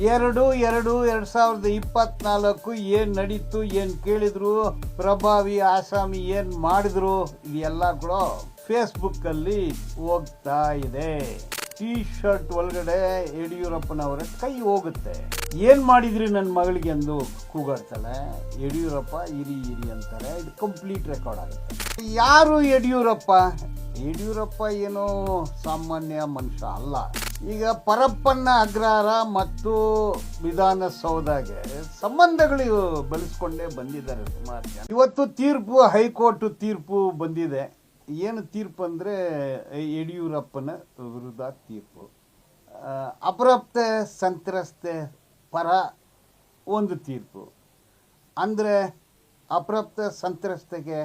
ಎರಡು ಎರಡು ಎರಡು ಸಾವಿರದ ಇಪ್ಪತ್ನಾಲ್ಕು ಏನು ನಡೀತು, ಏನು ಕೇಳಿದ್ರು? ಪ್ರಭಾವಿ ಆಸಾಮಿ ಏನು ಮಾಡಿದ್ರು? ಇದೆಲ್ಲ ಕೂಡ ಫೇಸ್ಬುಕ್ಕಲ್ಲಿ ಹೋಗ್ತಾ ಇದೆ. ಟೀ ಶರ್ಟ್ ಒಳಗಡೆ ಯಡಿಯೂರಪ್ಪನವರ ಕೈ ಹೋಗುತ್ತೆ. ಏನು ಮಾಡಿದ್ರಿ ನನ್ನ ಮಗಳಿಗೆ ಎಂದು ಕೂಗಾಡ್ತಾಳೆ. ಯಡಿಯೂರಪ್ಪ, ಇರಿ ಇರಿ ಅಂತಾರೆ. ಇದು ಕಂಪ್ಲೀಟ್ ರೆಕಾರ್ಡ್ ಆಗುತ್ತೆ. ಯಾರು ಯಡಿಯೂರಪ್ಪ? ಯಡಿಯೂರಪ್ಪ ಏನೋ ಸಾಮಾನ್ಯ ಮನುಷ್ಯ ಅಲ್ಲ. ಈಗ ಪರಪ್ಪನ ಅಗ್ರಹಾರ ಮತ್ತು ವಿಧಾನಸೌಧಗೆ ಸಂಬಂಧಗಳು ಬೆಳೆಸ್ಕೊಂಡೇ ಬಂದಿದ್ದಾರೆ ಸುಮಾರು ಇವತ್ತು ತೀರ್ಪು, ಹೈಕೋರ್ಟ್ ತೀರ್ಪು ಬಂದಿದೆ. ಏನು ತೀರ್ಪು ಅಂದರೆ ಯಡಿಯೂರಪ್ಪನ ವಿರುದ್ಧ ತೀರ್ಪು. ಅಪರಪ್ತೆ, ಸಂತ್ರಸ್ತೆ ಪರ ಒಂದು ತೀರ್ಪು. ಅಂದರೆ ಅಪ್ರಾಪ್ತ, ಸಂತ್ರಸ್ತೆಗೆ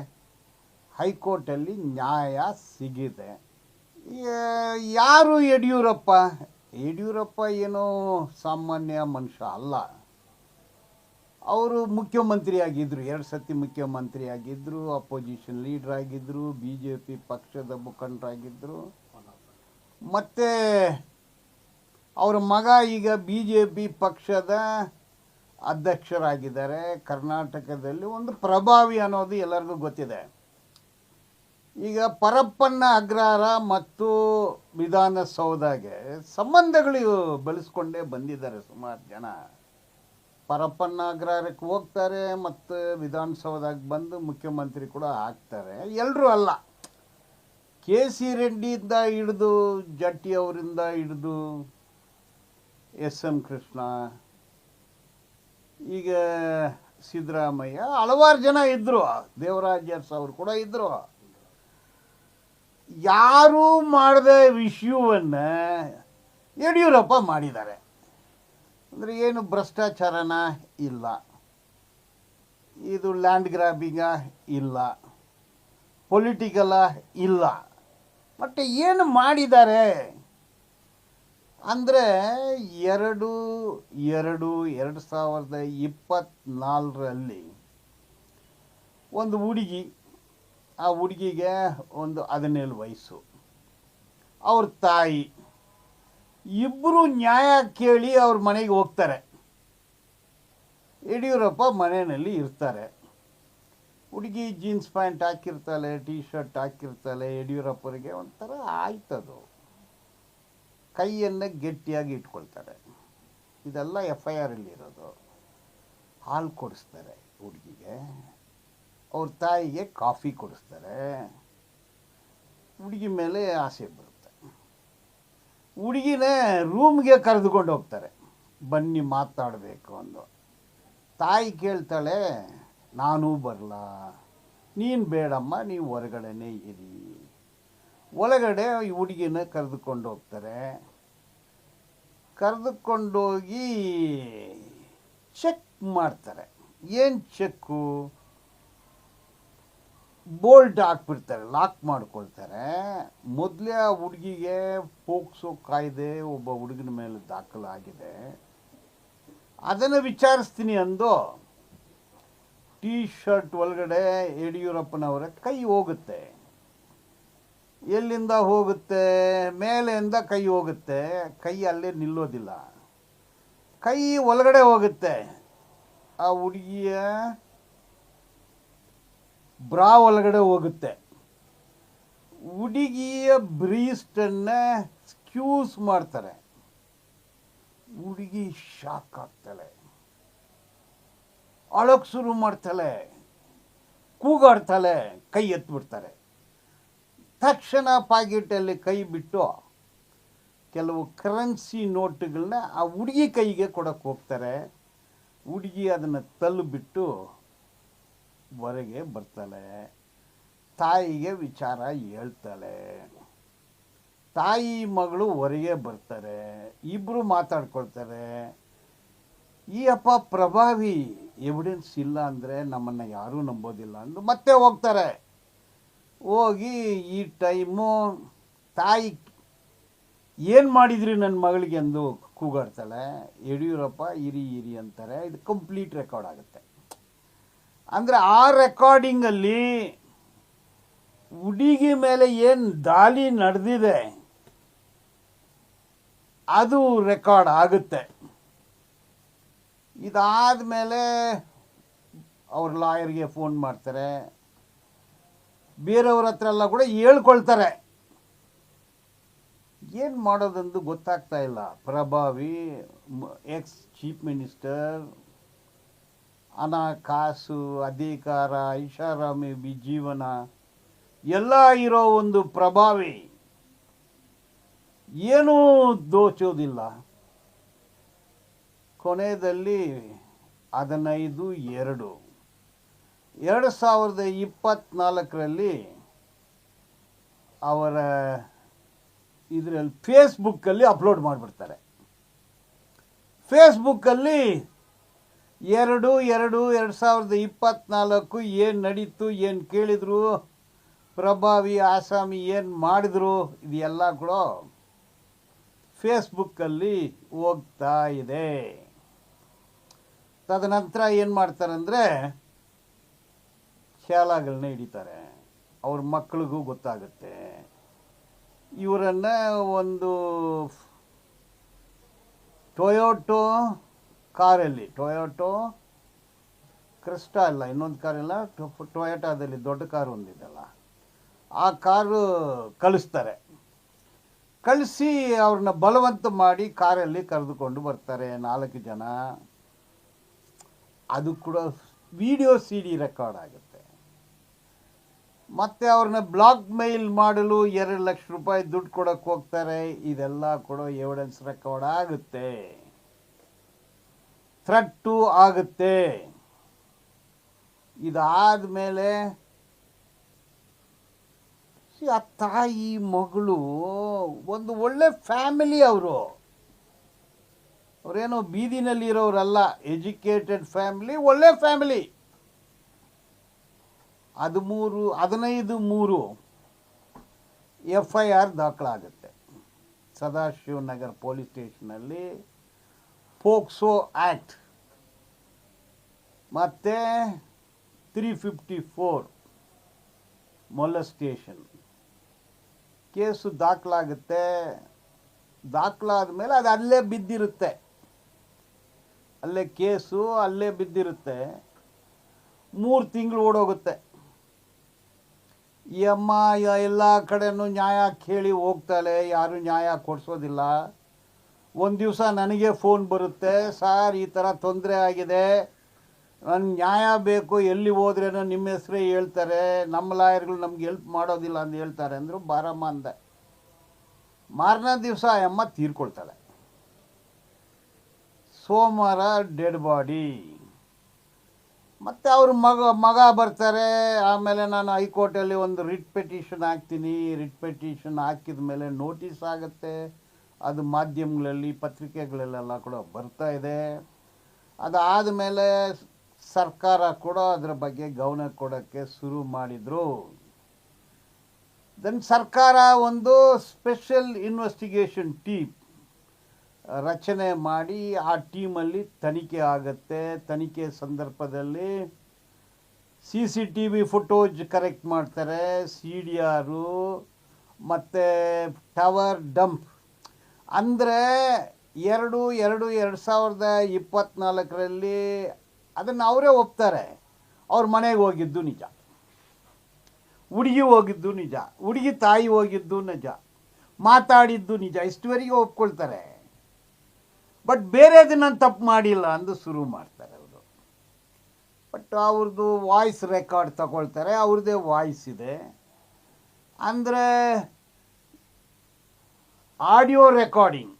ಹೈಕೋರ್ಟಲ್ಲಿ ನ್ಯಾಯ ಸಿಗಿದೆ. ಯಾರು ಯಡಿಯೂರಪ್ಪ? ಯಡಿಯೂರಪ್ಪ ಏನೋ ಸಾಮಾನ್ಯ ಮನುಷ್ಯ ಅಲ್ಲ. ಅವರು ಮುಖ್ಯಮಂತ್ರಿ ಆಗಿದ್ದರು ಎರಡು ಸತಿ ಮುಖ್ಯಮಂತ್ರಿ ಆಗಿದ್ದರು ಅಪೋಸಿಷನ್ ಲೀಡರ್ ಆಗಿದ್ದರು ಬಿ ಜೆ ಪಿ ಪಕ್ಷದ ಮುಖಂಡರಾಗಿದ್ದರು ಮತ್ತು ಅವರ ಮಗ ಈಗ ಬಿ ಜೆ ಪಿ ಪಕ್ಷದ ಅಧ್ಯಕ್ಷರಾಗಿದ್ದಾರೆ. ಕರ್ನಾಟಕದಲ್ಲಿ ಒಂದು ಪ್ರಭಾವಿ ಅನ್ನೋದು ಎಲ್ಲರಿಗೂ ಗೊತ್ತಿದೆ. ಈಗ ಪರಪ್ಪನ ಅಗ್ರಹಾರ ಮತ್ತು ವಿಧಾನಸೌಧಗೆ ಸಂಬಂಧಗಳು ಬೆಳೆಸ್ಕೊಂಡೇ ಬಂದಿದ್ದಾರೆ ಸುಮಾರು ಜನ. ಪರಪ್ಪನ ಅಗ್ರಹಾರಕ್ಕೆ ಹೋಗ್ತಾರೆ ಮತ್ತು ವಿಧಾನಸೌಧಕ್ಕೆ ಬಂದು ಮುಖ್ಯಮಂತ್ರಿ ಕೂಡ ಆಗ್ತಾರೆ. ಎಲ್ಲರೂ ಅಲ್ಲ. ಕೆ ಸಿ ರೆಡ್ಡಿಯಿಂದ ಹಿಡಿದು ಜಟ್ಟಿ ಅವರಿಂದ ಹಿಡಿದು ಎಸ್ ಎಂ ಕೃಷ್ಣ, ಈಗ ಸಿದ್ದರಾಮಯ್ಯ ಹಲವಾರು ಜನ ಇದ್ದರು ದೇವರಾಜ್ ಅವರು ಕೂಡ ಇದ್ದರು ಯಾರು ಮಾಡದ ವಿಷಯವನ್ನು ಯಡಿಯೂರಪ್ಪ ಮಾಡಿದ್ದಾರೆ. ಅಂದರೆ ಏನು ಭ್ರಷ್ಟಾಚಾರನ ಇಲ್ಲ. ಇದು ಲ್ಯಾಂಡ್ ಗ್ರಾಬಿಂಗ ಇಲ್ಲ. ಪೊಲಿಟಿಕಲ ಇಲ್ಲ. ಮತ್ತು ಏನು ಮಾಡಿದ್ದಾರೆ? ಅಂದರೆ ಎರಡು ಎರಡು ಎರಡು ಸಾವಿರದ ಇಪ್ಪತ್ತ್ನಾಲ್ಕರಲ್ಲಿ ಒಂದು ಹುಡುಗಿ ಆ ಹುಡುಗಿಗೆ ಒಂದು ಹದಿನೇಳು ವಯಸ್ಸು. ಅವ್ರ ತಾಯಿ ಇಬ್ಬರು ನ್ಯಾಯ ಕೇಳಿ ಅವ್ರ ಮನೆಗೆ ಹೋಗ್ತಾರೆ. ಯಡಿಯೂರಪ್ಪ ಮನೆಯಲ್ಲಿ ಇರ್ತಾರೆ. ಹುಡುಗಿ ಜೀನ್ಸ್ ಪ್ಯಾಂಟ್ ಹಾಕಿರ್ತಾಳೆ ಟೀ ಶರ್ಟ್ ಹಾಕಿರ್ತಾಳೆ, ಯಡಿಯೂರಪ್ಪರಿಗೆ ಒಂಥರ ಆಯ್ತದು. ಕೈಯನ್ನು ಗಟ್ಟಿಯಾಗಿ ಇಟ್ಕೊಳ್ತಾರೆ. ಇದೆಲ್ಲ ಎಫ್ ಐ ಆರಲ್ಲಿ ಇರೋದು ಹಾಲು ಕೊಡಿಸ್ತಾರೆ ಹುಡುಗಿಗೆ. ಅವ್ರ ತಾಯಿಗೆ ಕಾಫಿ ಕೊಡಿಸ್ತಾರೆ. ಹುಡುಗಿ ಮೇಲೆ ಆಸೆ ಬರುತ್ತೆ. ಹುಡುಗಿನೇ ರೂಮ್ಗೆ ಕರೆದುಕೊಂಡು ಹೋಗ್ತಾರೆ. ಬನ್ನಿ ಮಾತಾಡಬೇಕು ಅಂದು. ತಾಯಿ ಕೇಳ್ತಾಳೆ, ನಾನೂ ಬರಲ್ಲ ನೀನು ಬೇಡಮ್ಮ, ನೀವು ಹೊರಗಡೆನೇ ಇರಿ. ಒಳಗಡೆ ಈ ಹುಡುಗಿನ ಕರೆದುಕೊಂಡು ಹೋಗ್ತಾರೆ. ಕರೆದುಕೊಂಡೋಗಿ ಚೆಕ್ ಮಾಡ್ತಾರೆ. ಏನು ಚೆಕ್ಕು ಬೋಲ್ಟ್ ಹಾಕ್ಬಿಡ್ತಾರೆ, ಲಾಕ್ ಮಾಡ್ಕೊಳ್ತಾರೆ. ಮೊದಲೇ ಆ ಹುಡುಗಿಗೆ ಪೋಕ್ಸೋ ಕಾಯ್ದೆ ಒಬ್ಬ ಹುಡುಗನ ಮೇಲೆ ದಾಖಲಾಗಿದೆ ಅದನ್ನು ವಿಚಾರಿಸ್ತೀನಿ ಅಂದು ಟೀ ಶರ್ಟ್ ಒಳಗಡೆ ಯಡಿಯೂರಪ್ಪನವರ ಕೈ ಹೋಗುತ್ತೆ. ಎಲ್ಲಿಂದ ಹೋಗುತ್ತೆ? ಮೇಲೆಯಿಂದ ಕೈ ಹೋಗುತ್ತೆ. ಕೈ ಅಲ್ಲೇ ನಿಲ್ಲೋದಿಲ್ಲ. ಕೈ ಒಳಗಡೆ ಹೋಗುತ್ತೆ. ಆ ಹುಡುಗಿಯ ಬ್ರಾ ಒಳಗಡೆ ಹೋಗುತ್ತೆ. ಹುಡುಗಿಯ ಬ್ರೀಸ್ಟನ್ನು ಸ್ಕ್ಯೂಸ್ ಮಾಡ್ತಾರೆ. ಹುಡುಗಿ ಶಾಕ್ ಆಗ್ತಾಳೆ. ಅಳೋಕ್ಕೆ ಶುರು ಮಾಡ್ತಾಳೆ. ಕೂಗಾಡ್ತಾಳೆ. ಕೈ ಎತ್ಬಿಡ್ತಾರೆ. ತಕ್ಷಣ ಪಾಕೆಟಲ್ಲಿ ಕೈ ಬಿಟ್ಟು ಕೆಲವು ಕರೆನ್ಸಿ ನೋಟುಗಳನ್ನ ಆ ಹುಡುಗಿ ಕೈಗೆ ಕೊಡೋಕ್ಕೆ ಹೋಗ್ತಾರೆ. ಹುಡುಗಿ ಅದನ್ನು ತಳ್ಳಿಬಿಟ್ಟು ಹೊರಗೆ ಬರ್ತಾಳೆ. ತಾಯಿಗೆ ವಿಚಾರ ಹೇಳ್ತಾಳೆ. ತಾಯಿ ಮಗಳು ಹೊರಗೆ ಬರ್ತಾರೆ. ಇಬ್ಬರು ಮಾತಾಡ್ಕೊಳ್ತಾರೆ. ಈ ಅಪ್ಪ ಪ್ರಭಾವಿ ಎವಿಡೆನ್ಸ್ ಇಲ್ಲ ಅಂದರೆ ನಮ್ಮನ್ನು ಯಾರೂ ನಂಬೋದಿಲ್ಲ ಅಂದು ಮತ್ತೆ ಹೋಗ್ತಾರೆ. ಹೋಗಿ ಈ ಟೈಮು ತಾಯಿ ಏನು ಮಾಡಿದ್ರಿ ನನ್ನ ಮಗಳಿಗೆ ಎಂದು ಕೂಗಾಡ್ತಾಳೆ. ಯಡಿಯೂರಪ್ಪ ಇರಿ ಇರಿ ಅಂತಾರೆ. ಇದು ಕಂಪ್ಲೀಟ್ ರೆಕಾರ್ಡ್ ಆಗುತ್ತೆ. ಅಂದರೆ ಆ ರೆಕಾರ್ಡಿಂಗಲ್ಲಿ ಹುಡುಗಿ ಮೇಲೆ ಏನು ದಾಳಿ ನಡೆದಿದೆ, ಅದು ರೆಕಾರ್ಡ್ ಆಗುತ್ತೆ. ಇದಾದ ಮೇಲೆ ಅವ್ರ ಲಾಯರ್ಗೆ ಫೋನ್ ಮಾಡ್ತಾರೆ. ಬೇರೆಯವ್ರ ಹತ್ರ ಎಲ್ಲ ಕೂಡ ಹೇಳ್ಕೊಳ್ತಾರೆ. ಏನು ಮಾಡೋದಂದು ಗೊತ್ತಾಗ್ತಾ ಇಲ್ಲ. ಪ್ರಭಾವಿ ಎಕ್ಸ್ ಚೀಫ್ ಮಿನಿಸ್ಟರ್ ಹಣ ಕಾಸು ಅಧಿಕಾರ, ಐಷಾರಾಮಿ ಬಿ ಜೀವನ ಎಲ್ಲ ಇರೋ ಒಂದು ಪ್ರಭಾವಿ. ಏನೂ ದೋಚೋದಿಲ್ಲ. ಕೊನೆಯಲ್ಲಿ ಹದಿನೈದು, ಎರಡು. ಎರಡು ಸಾವಿರದ ಇಪ್ಪತ್ತ್ನಾಲ್ಕರಲ್ಲಿ ಅವರ ಇದರಲ್ಲಿ ಫೇಸ್ಬುಕ್ಕಲ್ಲಿ ಅಪ್ಲೋಡ್ ಮಾಡಿಬಿಡ್ತಾರೆ. ಫೇಸ್ಬುಕ್ಕಲ್ಲಿ ಎರಡು ಎರಡು ಎರಡು ಸಾವಿರದ ಇಪ್ಪತ್ತ್ನಾಲ್ಕು ಏನು ನಡೀತು, ಏನು ಕೇಳಿದರು? ಪ್ರಭಾವಿ ಆಸಾಮಿ ಏನು ಮಾಡಿದ್ರು? ಇದೆಲ್ಲ ಕೂಡ ಫೇಸ್ಬುಕ್ಕಲ್ಲಿ ಹೋಗ್ತಾ ಇದೆ. ತದನಂತರ ಏನು ಮಾಡ್ತಾರಂದರೆ ಶಾಲಾಗಳನ್ನ ಹಿಡಿತಾರೆ. ಅವ್ರ ಮಕ್ಕಳಿಗೂ ಗೊತ್ತಾಗುತ್ತೆ. ಇವರನ್ನು ಒಂದು ಟೊಯೋಟೋ ಕಾರಲ್ಲಿ, ಟೊಯೋಟೋ ಕ್ರಿಸ್ಟಾ ಅಲ್ಲ ಇನ್ನೊಂದು ಕಾರಿಲ್ಲ ಟೊಯೋಟಾದಲ್ಲಿ ದೊಡ್ಡ ಕಾರು ಒಂದಿದೆಲ್ಲ. ಆ ಕಾರು ಕಳಿಸ್ತಾರೆ. ಕಳಿಸಿ ಅವ್ರನ್ನ ಬಲವಂತ ಮಾಡಿ ಕಾರಲ್ಲಿ ಕರೆದುಕೊಂಡು ಬರ್ತಾರೆ ನಾಲ್ಕು ಜನ. ಅದು ಕೂಡ ವಿಡಿಯೋ ಸಿ ಡಿ ರೆಕಾರ್ಡ್ ಆಗುತ್ತೆ. ಮತ್ತು ಅವ್ರನ್ನ ಬ್ಲಾಕ್ ಮೇಲ್ ಮಾಡಲು ಎರಡು ಲಕ್ಷ ರೂಪಾಯಿ ದುಡ್ಡು ಕೊಡೋಕ್ಕೆ ಹೋಗ್ತಾರೆ. ಇದೆಲ್ಲ ಕೂಡ ಎವಿಡೆನ್ಸ್ ರೆಕಾರ್ಡ್ ಆಗುತ್ತೆ. ಥ್ರೆಟ್ಟು ಆಗುತ್ತೆ. ಇದಾದ ಮೇಲೆ ಆ ತಾಯಿ ಮಗಳು, ಒಂದು ಒಳ್ಳೆ ಫ್ಯಾಮಿಲಿ ಅವರು. ಅವರೇನೋ ಬೀದಿನಲ್ಲಿ ಇರೋರಲ್ಲ ಎಜುಕೇಟೆಡ್ ಫ್ಯಾಮಿಲಿ, ಒಳ್ಳೆ ಫ್ಯಾಮಿಲಿ. ಹದಿಮೂರು, ಹದಿನೈದು, ಮೂರು ಎಫ್ ಐ ಆರ್ ದಾಖಲಾಗುತ್ತೆ. ಸದಾಶಿವನಗರ್ ಪೊಲೀಸ್ ಸ್ಟೇಷನಲ್ಲಿ ಪೋಕ್ಸೋ ಆ್ಯಕ್ಟ್ ಮತ್ತು three fifty four molestation case ದಾಖಲಾಗುತ್ತೆ. ದಾಖಲಾದ ಮೇಲೆ ಅದು ಅಲ್ಲೇ ಬಿದ್ದಿರುತ್ತೆ. ಅಲ್ಲೇ ಕೇಸು ಅಲ್ಲೇ ಬಿದ್ದಿರುತ್ತೆ. ಮೂರು ತಿಂಗಳು ಓಡೋಗುತ್ತೆ. ಈ ಅಮ್ಮ ಎಲ್ಲ ಕಡೆನೂ ನ್ಯಾಯ ಕೇಳಿ ಹೋಗ್ತಾಳೆ. ಯಾರೂ ನ್ಯಾಯ ಕೊಡಿಸೋದಿಲ್ಲ. ಒಂದು ದಿವಸ ನನಗೆ ಫೋನ್ ಬರುತ್ತೆ, ಸರ್, ಈ ಥರ ತೊಂದರೆ ಆಗಿದೆ. ನನ್ನ ನ್ಯಾಯ ಬೇಕು, ಎಲ್ಲಿ ಹೋದ್ರೇನೋ ನಿಮ್ಮ ಹೆಸರೇ ಹೇಳ್ತಾರೆ. ನಮ್ಮ ಲಾಯರ್ಗಳು ನಮ್ಗೆ ಹೆಲ್ಪ್ ಮಾಡೋದಿಲ್ಲ ಅಂತ ಹೇಳ್ತಾರೆ, ಅಂದರು ಬಾರಮ್ಮ ಅಂದೆ. ಮಾರನೇ ದಿವಸ ಅಮ್ಮ ತೀರ್ಕೊಳ್ತಾಳೆ. ಸೋಮವಾರ ಡೆಡ್ ಬಾಡಿ. ಮತ್ತು ಅವ್ರ ಮಗ ಮಗ ಬರ್ತಾರೆ. ಆಮೇಲೆ ನಾನು ಹೈಕೋರ್ಟಲ್ಲಿ ಒಂದು ರಿಟ್ ಪೆಟಿಷನ್ ಹಾಕ್ತೀನಿ. ರಿಟ್ ಪೆಟಿಷನ್ ಹಾಕಿದ ಮೇಲೆ ನೋಟಿಸ್ ಆಗುತ್ತೆ. ಅದು ಮಾಧ್ಯಮಗಳಲ್ಲಿ, ಪತ್ರಿಕೆಗಳಲ್ಲೆಲ್ಲ ಕೂಡ ಬರ್ತಾ ಇದೆ. ಅದಾದ ಮೇಲೆ ಸರ್ಕಾರ ಕೂಡ ಅದರ ಬಗ್ಗೆ ಗಮನ ಕೊಡೋಕ್ಕೆ ಶುರು ಮಾಡಿದರು. ದೆನ್ ಸರ್ಕಾರ ಒಂದು ಸ್ಪೆಷಲ್ ಇನ್ವೆಸ್ಟಿಗೇಷನ್ ಟೀಮ್ ರಚನೆ ಮಾಡಿ ಆ ಟೀಮಲ್ಲಿ ತನಿಖೆ ಆಗುತ್ತೆ. ತನಿಖೆ ಸಂದರ್ಭದಲ್ಲಿ C C T V footages correct ಮಾಡ್ತಾರೆ. ಸಿ ಡಿ ಆರು ಮತ್ತು ಟವರ್ ಡಂಪ್ ಅಂದರೆ ಎರಡು ಎರಡು ಎರಡು ಸಾವಿರದ ಇಪ್ಪತ್ತ್ನಾಲ್ಕರಲ್ಲಿ ಅದನ್ನು ಅವರೇ ಒಪ್ತಾರೆ. ಅವ್ರ ಮನೆಗೆ ಹೋಗಿದ್ದು ನಿಜ. ಹುಡುಗಿ ಹೋಗಿದ್ದು ನಿಜ. ಹುಡುಗಿ ತಾಯಿ ಹೋಗಿದ್ದು ನಿಜ. ಮಾತಾಡಿದ್ದು ನಿಜ. ಇಷ್ಟುವರೆಗೆ ಒಪ್ಕೊಳ್ತಾರೆ. ಬಟ್ ಬೇರೆ ದಿನ ತಪ್ಪು ಮಾಡಿಲ್ಲ ಅಂದು ಶುರು ಮಾಡ್ತಾರೆ ಅವರು. ಬಟ್ ಅವ್ರದ್ದು ವಾಯ್ಸ್ ರೆಕಾರ್ಡ್ ತಗೊಳ್ತಾರೆ. ಅವ್ರದ್ದೇ ವಾಯ್ಸ್ ಇದೆ. ಅಂದರೆ ಆಡಿಯೋ ರೆಕಾರ್ಡಿಂಗ್.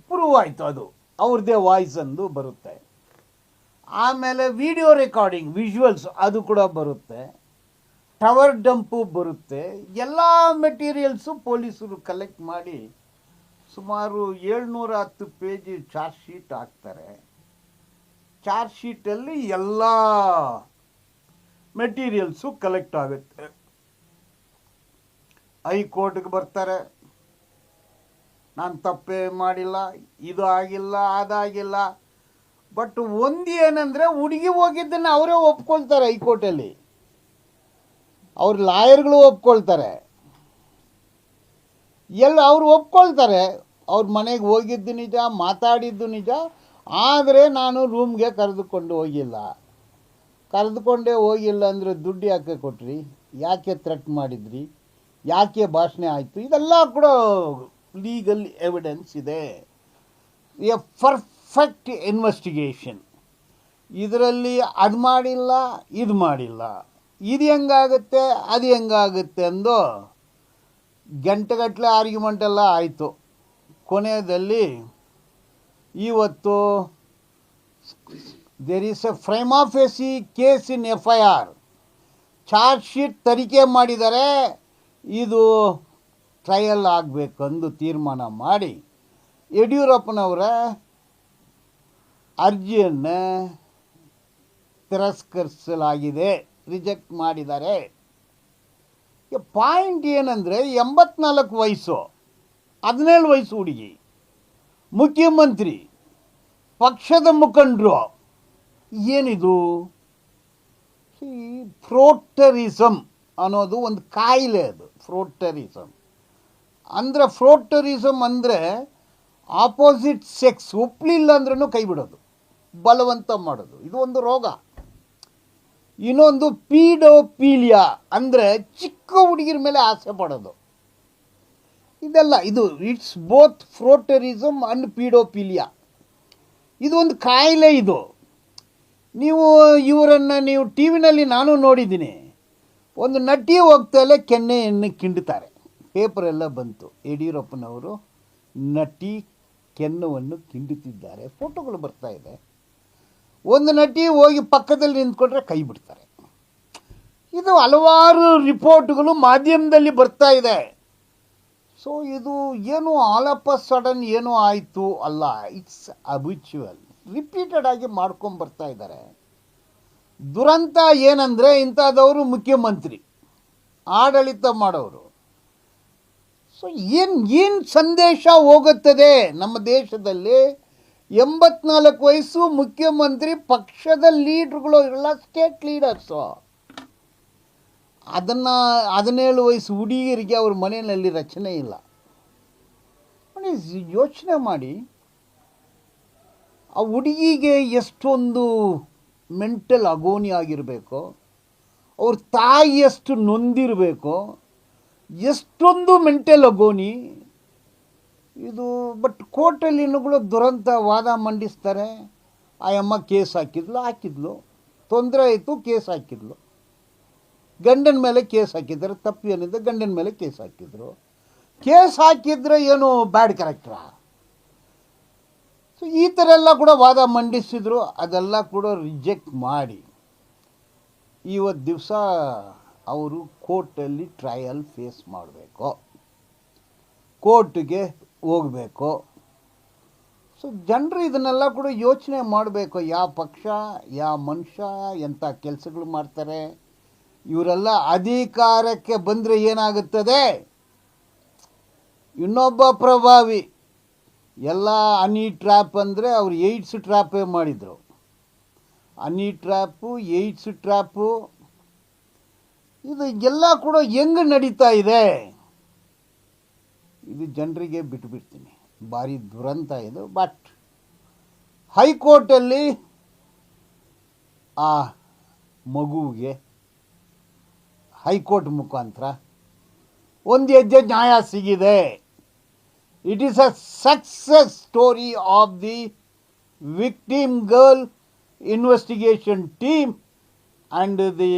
ಪ್ರೂವ್ ಆಯಿತು ಅದು. ಅವ್ರದ್ದೇ ವಾಯ್ಸ್ ಅಂದು ಬರುತ್ತೆ. ಆಮೇಲೆ ವಿಡಿಯೋ ರೆಕಾರ್ಡಿಂಗ್, ವಿಜುವಲ್ಸ್ ಅದು ಕೂಡ ಬರುತ್ತೆ. ಟವರ್ ಡಂಪು ಬರುತ್ತೆ. ಎಲ್ಲ ಮೆಟೀರಿಯಲ್ಸು ಪೊಲೀಸರು ಕಲೆಕ್ಟ್ ಮಾಡಿ ಸುಮಾರು ಏಳ್ನೂರ ಹತ್ತು ಪೇಜಿ ಚಾರ್ಜ್ ಶೀಟ್ ಹಾಕ್ತಾರೆ. ಚಾರ್ಜ್ ಶೀಟಲ್ಲಿ ಎಲ್ಲ ಮೆಟೀರಿಯಲ್ಸು ಕಲೆಕ್ಟ್ ಆಗುತ್ತೆ. ಹೈಕೋರ್ಟ್ಗೆ ಬರ್ತಾರೆ. ನಾನು ತಪ್ಪೇ ಮಾಡಿಲ್ಲ, ಇದು ಆಗಿಲ್ಲ, ಅದಾಗಿಲ್ಲ. ಬಟ್ ಒಂದು ಏನಂದರೆ ಹುಡುಗಿ ಹೋಗಿದ್ದನ್ನು ಅವರೇ ಒಪ್ಕೊಳ್ತಾರೆ ಹೈಕೋರ್ಟಲ್ಲಿ. ಅವ್ರ ಲಾಯರ್ಗಳು ಒಪ್ಕೊಳ್ತಾರೆ. ಎಲ್ಲ ಅವ್ರು ಒಪ್ಕೊಳ್ತಾರೆ, ಅವ್ರ ಮನೆಗೆ ಹೋಗಿದ್ದು ನಿಜ, ಮಾತಾಡಿದ್ದು ನಿಜ, ಆದರೆ ನಾನು ರೂಮ್ಗೆ ಕರೆದುಕೊಂಡು ಹೋಗಿಲ್ಲ. ಕರೆದುಕೊಂಡೇ ಹೋಗಿಲ್ಲ ಅಂದರೆ ದುಡ್ಡು ಯಾಕೆ ಕೊಟ್ರಿ? ಯಾಕೆ ಥ್ರೆಟ್ ಮಾಡಿದ್ರಿ? ಯಾಕೆ ಭಾಷಣ ಆಯಿತು? ಇದೆಲ್ಲ ಕೂಡ ಲೀಗಲ್ ಎವಿಡೆನ್ಸ್ ಇದೆ. ಎ ಪರ್ಫೆಕ್ಟ್ ಇನ್ವೆಸ್ಟಿಗೇಷನ್ ಇದರಲ್ಲಿ ಅದು ಮಾಡಿಲ್ಲ, ಇದು ಮಾಡಿಲ್ಲ. ಇದು ಹೆಂಗಾಗುತ್ತೆ, ಅದು ಹೆಂಗಾಗುತ್ತೆ ಅಂದು ಗಂಟೆಗಟ್ಟಲೆ ಆರ್ಗ್ಯುಮೆಂಟ್ ಎಲ್ಲ ಆಯಿತು. ಕೊನೆಯಲ್ಲಿ ಇವತ್ತು there is a frame of A C case in F I R charge sheet ತನಿಖೆ ಮಾಡಿದರೆ ಇದು ಟ್ರಯಲ್ ಆಗಬೇಕೆಂದು ತೀರ್ಮಾನ ಮಾಡಿ ಯಡಿಯೂರಪ್ಪನವರ ಅರ್ಜಿಯನ್ನು ತಿರಸ್ಕರಿಸಲಾಗಿದೆ, ರಿಜೆಕ್ಟ್ ಮಾಡಿದ್ದಾರೆ. ಪಾಯಿಂಟ್ ಏನಂದರೆ ಎಂಬತ್ನಾಲ್ಕು ವಯಸ್ಸು, ಹದಿನೇಳು ವಯಸ್ಸು ಹುಡುಗಿ, ಮುಖ್ಯಮಂತ್ರಿ, ಪಕ್ಷದ ಮುಖಂಡರು, ಏನಿದು? ಫ್ರೋಟರಿಸಮ್ ಅನ್ನೋದು ಒಂದು ಕಾಯಿಲೆ ಅದು ಫ್ರೋಟರಿಸಮ್ ಅಂದರೆ ಫ್ರೋಟರಿಸಮ್ ಅಂದರೆ ಆಪೋಸಿಟ್ ಸೆಕ್ಸ್ ಒಪ್ಪಲಿಲ್ಲ ಅಂದ್ರೂ ಕೈ ಬಿಡೋದು, ಬಲವಂತ ಮಾಡೋದು. ಇದು ಒಂದು ರೋಗ. ಇನ್ನೊಂದು ಪೀಡೋಪೀಲಿಯಾ ಅಂದರೆ ಚಿಕ್ಕ ಹುಡುಗಿರ ಮೇಲೆ ಆಸೆ ಪಡೋದು. ಇದೆಲ್ಲ, ಇದು it's both frotteurism and paedophilia ಇದು ಒಂದು ಕಾಯಿಲೆ ಇದು. ನೀವು ಇವರನ್ನು ನೀವು ಟಿ ವಿನಲ್ಲಿ ನಾನು ನೋಡಿದ್ದೀನಿ. ಒಂದು ನಟಿ ಹೋಗ್ತಲೇ ಕೆನ್ನೆಯನ್ನು ಕಿಂಡುತ್ತಾರೆ ಪೇಪರೆಲ್ಲ ಬಂತು. ಯಡಿಯೂರಪ್ಪನವರು ನಟಿ ಕೆನ್ನವನ್ನು ಕಿಂಡುತ್ತಿದ್ದಾರೆ. ಫೋಟೋಗಳು ಬರ್ತಾ ಇದೆ. ಒಂದು ನಟಿ ಹೋಗಿ ಪಕ್ಕದಲ್ಲಿ ನಿಂತ್ಕೊಂಡ್ರೆ ಕೈ ಬಿಡ್ತಾರೆ. ಇದು ಹಲವಾರು ರಿಪೋರ್ಟ್ಗಳು ಮಾಧ್ಯಮದಲ್ಲಿ ಬರ್ತಾ ಇದೆ. ಸೊ ಇದು ಏನು ಆಲ್ ಸಡನ್ ಏನೋ ಆಯಿತು ಅಲ್ಲ. ಇಟ್ಸ್ ಅಬಿಚುವಲ್ ರಿಪೀಟೆಡ್ ಆಗಿ ಮಾಡ್ಕೊಂಡು ಬರ್ತಾ ಇದ್ದಾರೆ. ದುರಂತ ಏನಂದರೆ ಇಂಥದವರು ಮುಖ್ಯಮಂತ್ರಿ. ಆಡಳಿತ ಮಾಡೋರು. ಸೊ ಏನು ಏನು ಸಂದೇಶ ಹೋಗುತ್ತದೆ ನಮ್ಮ ದೇಶದಲ್ಲಿ? ಎಂಬತ್ನಾಲ್ಕು ವಯಸ್ಸು ಮುಖ್ಯಮಂತ್ರಿ ಪಕ್ಷದ ಲೀಡ್ರುಗಳು ಎಲ್ಲ ಸ್ಟೇಟ್ ಲೀಡರ್ಸು ಅದನ್ನು ಹದಿನೇಳು ವಯಸ್ಸು ಹುಡುಗಿಯರಿಗೆ ಅವ್ರ ಮನೆಯಲ್ಲಿ ರಚನೆ ಇಲ್ಲ. ಯೋಚನೆ ಮಾಡಿ. ಆ ಹುಡುಗಿಗೆ ಎಷ್ಟೊಂದು ಮೆಂಟಲ್ ಅಗೋನಿ ಆಗಿರಬೇಕು, ಅವ್ರ ತಾಯಿ ಎಷ್ಟು ನೊಂದಿರಬೇಕು ಎಷ್ಟೊಂದು ಮೆಂಟಲ್ ಅಗೋನಿ ಇದು ಬಟ್ ಕೋರ್ಟಲ್ಲಿ ಇನ್ನುಗಳು ದುರಂತ ವಾದ ಮಂಡಿಸ್ತಾರೆ. ಆ ಅಮ್ಮ ಕೇಸ್ ಹಾಕಿದ್ಲು ಹಾಕಿದ್ಲು. ತೊಂದರೆ ಆಯಿತು, ಕೇಸ್ ಹಾಕಿದ್ಲು. ಗಂಡನ ಮೇಲೆ ಕೇಸ್ ಹಾಕಿದ್ದಾರೆ, ತಪ್ಪು ಏನಿದೆ, ಗಂಡನ ಮೇಲೆ ಕೇಸ್ ಹಾಕಿದ್ರು. ಕೇಸ್ ಹಾಕಿದ್ರೆ ಏನು ಬ್ಯಾಡ್ ಕರೆಕ್ಟ್ರಾ ಸೊ ಈ ಥರ ಎಲ್ಲ ಕೂಡ ವಾದ ಮಂಡಿಸಿದ್ರು, ಅದೆಲ್ಲ ಕೂಡ ರಿಜೆಕ್ಟ್ ಮಾಡಿ. ಇವತ್ತು ದಿವಸ ಅವರು ಕೋರ್ಟಲ್ಲಿ ಟ್ರಯಲ್ ಫೇಸ್ ಮಾಡಬೇಕು. ಕೋರ್ಟ್ಗೆ ಹೋಗಬೇಕು. ಸೊ ಜನರು ಇದನ್ನೆಲ್ಲ ಕೂಡ ಯೋಚನೆ ಮಾಡಬೇಕು. ಯಾವ ಪಕ್ಷ ಯಾವ ಮನುಷ್ಯ ಎಂಥ ಕೆಲಸಗಳು ಮಾಡ್ತಾರೆ. ಇವರೆಲ್ಲ ಅಧಿಕಾರಕ್ಕೆ ಬಂದರೆ ಏನಾಗುತ್ತದೆ? ಇನ್ನೊಬ್ಬ ಪ್ರಭಾವಿ. ಎಲ್ಲ ಅನಿ ಟ್ರ್ಯಾಪ್ ಅಂದರೆ ಅವ್ರು ಏಯ್ಡ್ಸ್ ಟ್ರ್ಯಾಪೇ ಮಾಡಿದರು. ಅನಿ ಟ್ರ್ಯಾಪು ಏಯ್ಡ್ಸ್ ಟ್ರ್ಯಾಪು ಇದು ಎಲ್ಲ ಕೂಡ ಹೆಂಗ್ ನಡೀತಾ ಇದೆ? ಇದು ಜನರಿಗೆ ಬಿಟ್ಟುಬಿಡ್ತೀನಿ ಭಾರಿ ದುರಂತ ಇದು ಬಟ್ ಹೈಕೋರ್ಟಲ್ಲಿ ಆ ಮಗುವಿಗೆ ಹೈಕೋರ್ಟ್ ಮುಖಾಂತರ ಒಂದು ಹೆಜ್ಜೆ ನ್ಯಾಯ ಸಿಗಿದೆ. It is a success story of the victim girl investigation team and the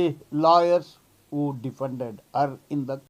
lawyers who defended her in the